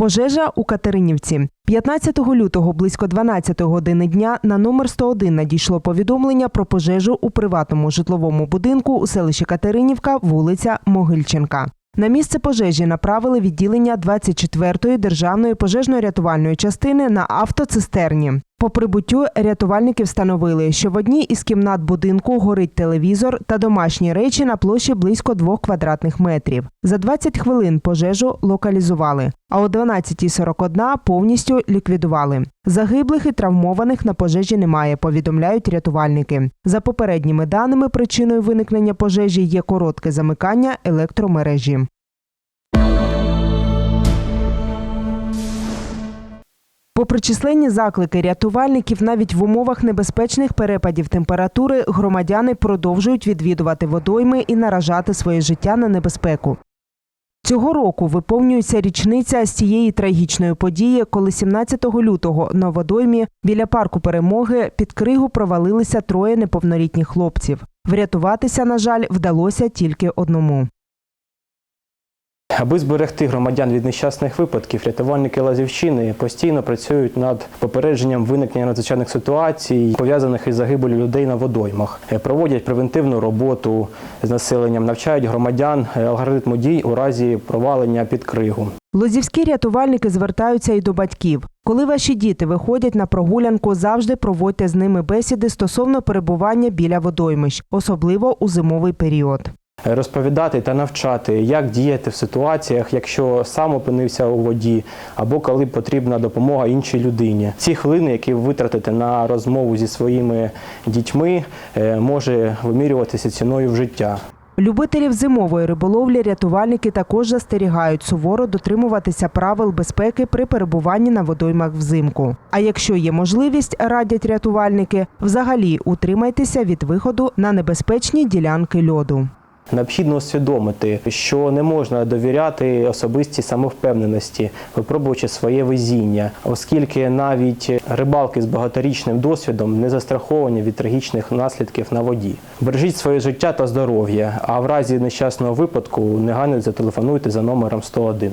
Пожежа у Катеринівці. 15 лютого близько 12 години дня на номер 101 надійшло повідомлення про пожежу у приватному житловому будинку у селищі Катеринівка, вулиця Могильченка. На місце пожежі направили відділення 24-ї державної пожежно-рятувальної частини на автоцистерні. По прибуттю рятувальники встановили, що в одній із кімнат будинку горить телевізор та домашні речі на площі близько 2 квадратних метрів. За 20 хвилин пожежу локалізували, а о 12.41 повністю ліквідували. Загиблих і травмованих на пожежі немає, повідомляють рятувальники. За попередніми даними, причиною виникнення пожежі є коротке замикання електромережі. Попри численні заклики рятувальників, навіть в умовах небезпечних перепадів температури громадяни продовжують відвідувати водойми і наражати своє життя на небезпеку. Цього року виповнюється річниця з цієї трагічної події, коли 17 лютого на водоймі біля парку перемоги під кригу провалилися троє неповнолітніх хлопців. Врятуватися, на жаль, вдалося тільки одному. Аби зберегти громадян від нещасних випадків, рятувальники Лазівщини постійно працюють над попередженням виникнення надзвичайних ситуацій, пов'язаних із загибелью людей на водоймах, Е, проводять превентивну роботу з населенням, навчають громадян е, алгоритму дій у разі провалення під кригу. Лозівські рятувальники звертаються і до батьків. Коли ваші діти виходять на прогулянку, завжди проводьте з ними бесіди стосовно перебування біля водоймищ, особливо у зимовий період. Розповідати та навчати, як діяти в ситуаціях, якщо сам опинився у воді, або коли потрібна допомога іншій людині. Ці хвилини, які ви витратите на розмову зі своїми дітьми, е, може вимірюватися ціною в життя. Любителів зимової риболовлі рятувальники також застерігають суворо дотримуватися правил безпеки при перебуванні на водоймах взимку. А якщо є можливість, радять рятувальники, взагалі утримайтеся від виходу на небезпечні ділянки льоду. Необхідно усвідомити, що не можна довіряти особистій самовпевненості, випробуючи своє везіння, оскільки навіть рибалки з багаторічним досвідом не застраховані від трагічних наслідків на воді. Бережіть своє життя та здоров'я, а в разі нещасного випадку негайно зателефонуйте за номером 101.